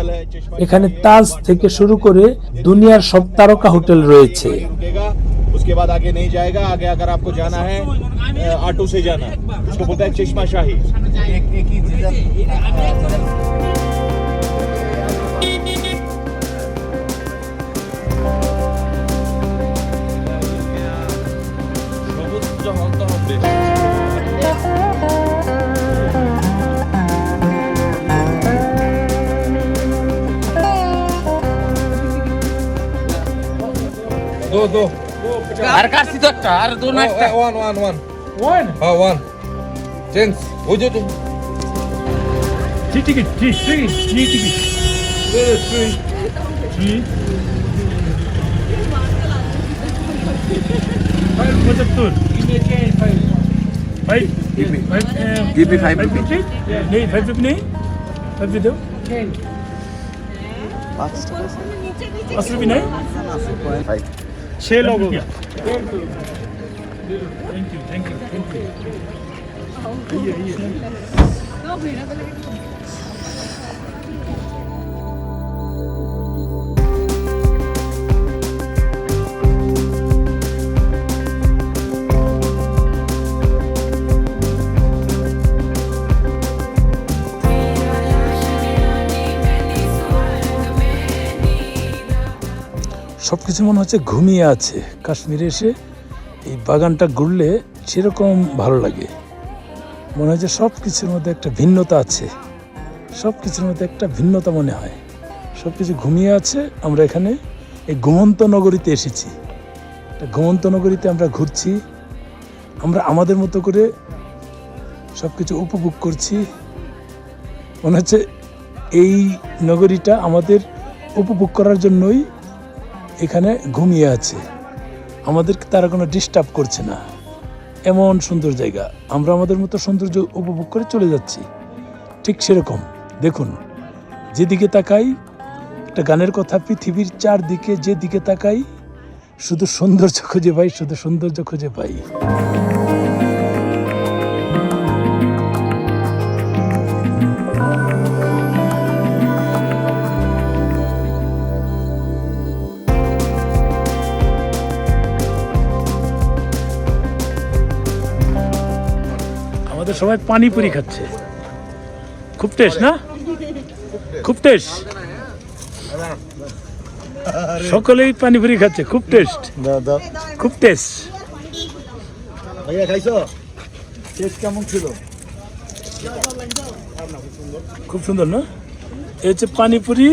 Hotel है चश्मा এখানে তাজ থেকে শুরু করে দুনিয়ার সব তারকা হোটেল রয়েছে रुकेगा उसके बाद आगे नहीं जाएगा आगे अगर आपको जाना है अ, ऑटो से जाना उसको बोलता है चश्मा शाही एक एक ही दो दो हर कार सी तो का हर दो ना वन वन वन वन हां वन चेंज हो जो तुम T ticket T T T ticket ले थ्री थ्री फाइव पचहत्तर five give me five give me five rupees नहीं five rupees नहीं five दे दो पाँच रुपये नहीं फाइव छः लोग हो गया thank you thank you thank you সব কিছু মনে হচ্ছে ঘুমিয়ে আছে। কাশ্মীরে এসে এই বাগানটা ঘুরলে সেরকম ভালো লাগে। মনে হয় যে সব কিছুর মধ্যে একটা ভিন্নতা আছে। সব কিছুর মধ্যে একটা ভিন্নতা মনে হয়। সব কিছু ঘুমিয়ে আছে, আমরা এখানে এই ঘুমন্ত নগরীতে এসেছি। ঘুমন্ত নগরীতে আমরা ঘুরছি। আমরা আমাদের মতো করে সব কিছু উপভোগ করছি। মনে হচ্ছে এই নগরীটা আমাদের উপভোগ করার জন্যই এখানে ঘুমিয়ে আছে। আমাদের তারা কোনো ডিস্টার্ব করছে না। এমন সুন্দর জায়গা। আমরা আমাদের মতো সৌন্দর্য উপভোগ করে চলে যাচ্ছি। ঠিক সেরকম। দেখুন, যেদিকে তাকাই, একটা গানের কথা পৃথিবীর চারদিকে যেদিকে তাকাই, শুধু সৌন্দর্য খুঁজে পাই, শুধু সৌন্দর্য খুঁজে পাই। তো সবাই পানি পুরি খাচ্ছে। খুব টেস্ট না? খুব টেস্ট সকলেই পানিপুরি খাচ্ছে খুব টেস্ট খুব টেস্ট কেমন ছিল? খুব সুন্দর না? এই হচ্ছে পানিপুরি